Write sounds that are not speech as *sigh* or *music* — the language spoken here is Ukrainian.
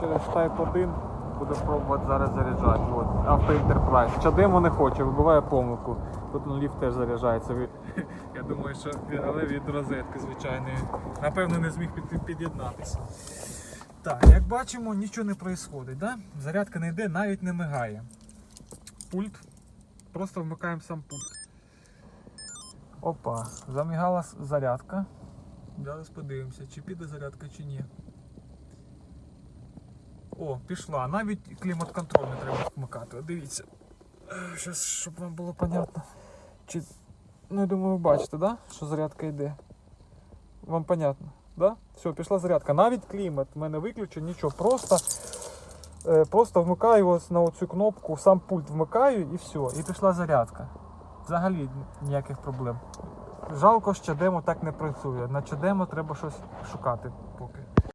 через Type 1 буду пробувати зараз заряджати. От, Auto Enterprise. Чадемо не хоче, вибиває помилку. Тут он ліфт теж заряджається. *laughs* Я думаю, що але від розетки звичайної. Напевно, не зміг під- під'єднатися. Так, як бачимо, нічого не відбувається. Да? Зарядка не йде, навіть не мигає. Пульт. Просто вмикаємо сам пульт. Опа, замігала зарядка. Зараз подивимося, чи піде зарядка, чи ні. О, пішла. Навіть клімат-контроль не треба вмикати. Дивіться. Зараз, щоб вам було понятно. Чи... Ну, я думаю, ви бачите, да? що зарядка йде. Вам понятно, да? Все, пішла зарядка. Навіть клімат в мене виключено, нічого. Просто, е, просто вмикаю ось на оцю кнопку, сам пульт вмикаю і все. І пішла зарядка. Взагалі ніяких проблем. Жалко, що демо так не працює. На чадемо треба щось шукати поки.